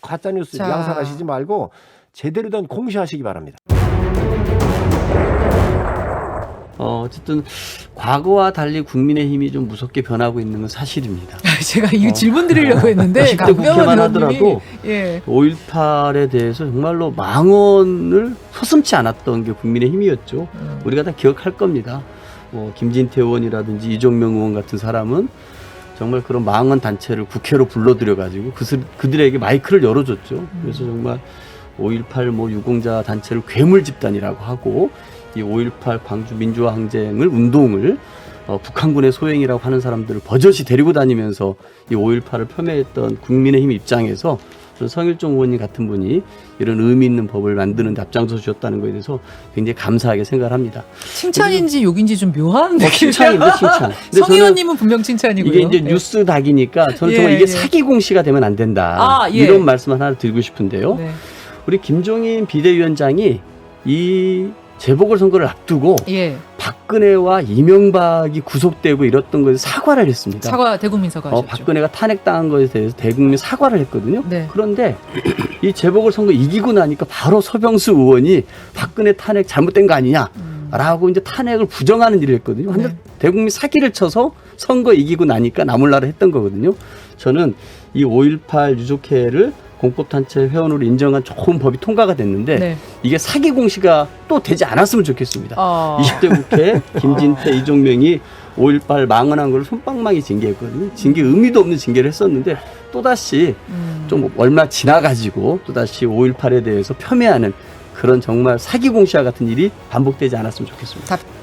가짜 뉴스 자. 양산하시지 말고 제대로 된 공시하시기 바랍니다. 어, 어쨌든 과거와 달리 국민의힘이 좀 무섭게 변하고 있는 건 사실입니다. 제가 이 어. 질문 드리려고 했는데 20대 강병원 국회만 의원님이- 하더라도 예. 5.18에 대해서 정말로 망언을 서슴지 않았던 게 국민의힘이었죠. 음. 우리가 다 기억할 겁니다. 뭐 김진태 의원이라든지 이종명 의원 같은 사람은 정말 그런 망언 단체를 국회로 불러들여 가지고 그들에게 마이크를 열어줬죠. 그래서 정말 5.18뭐 유공자 단체를 괴물 집단이라고 하고 이 5.18 광주 민주화 항쟁을 운동을 어, 북한군의 소행이라고 하는 사람들을 버젓이 데리고 다니면서 이 5.18을 폄훼했던 국민의힘 입장에서 성일종 의원님 같은 분이 이런 의미 있는 법을 만드는 데 앞장서 주셨다는 것에 대해서 굉장히 감사하게 생각을 합니다. 칭찬인지 욕인지 좀 묘한 어. 칭찬인데 칭찬. 성 의원님은 분명 칭찬이고요. 이게 이제 예. 뉴스 닭이니까 저는 예, 정말 이게 예. 사기 공시가 되면 안 된다. 아, 예. 이런 말씀 하나 드리고 싶은데요. 네. 우리 김종인 비대위원장이 이 재보궐 선거를 앞두고 예. 박근혜와 이명박이 구속되고 이랬던 것에 사과를 했습니다. 사과 대국민 사과 어. 박근혜가 탄핵당한 것에 대해서 대국민 사과를 했거든요. 네. 그런데 이 재보궐 선거 이기고 나니까 바로 서병수 의원이 박근혜 탄핵 잘못된 거 아니냐. 음. 라고 이제 탄핵을 부정하는 일을 했거든요. 근데 네. 대국민 사기를 쳐서 선거 이기고 나니까 나몰라를 했던 거거든요. 저는 이 5.18 유족회를 공법단체 회원으로 인정한 좋은 법이 통과가 됐는데 네. 이게 사기 공시가 또 되지 않았으면 좋겠습니다. 어. 20대 국회 김진태, 이종명이 5.18 망언한 걸 손방망이 징계했거든요. 징계 의미도 없는 징계를 했었는데 또다시 음. 좀 얼마 지나가지고 또다시 5.18에 대해서 폄훼하는 그런 정말 사기 공시와 같은 일이 반복되지 않았으면 좋겠습니다. 답-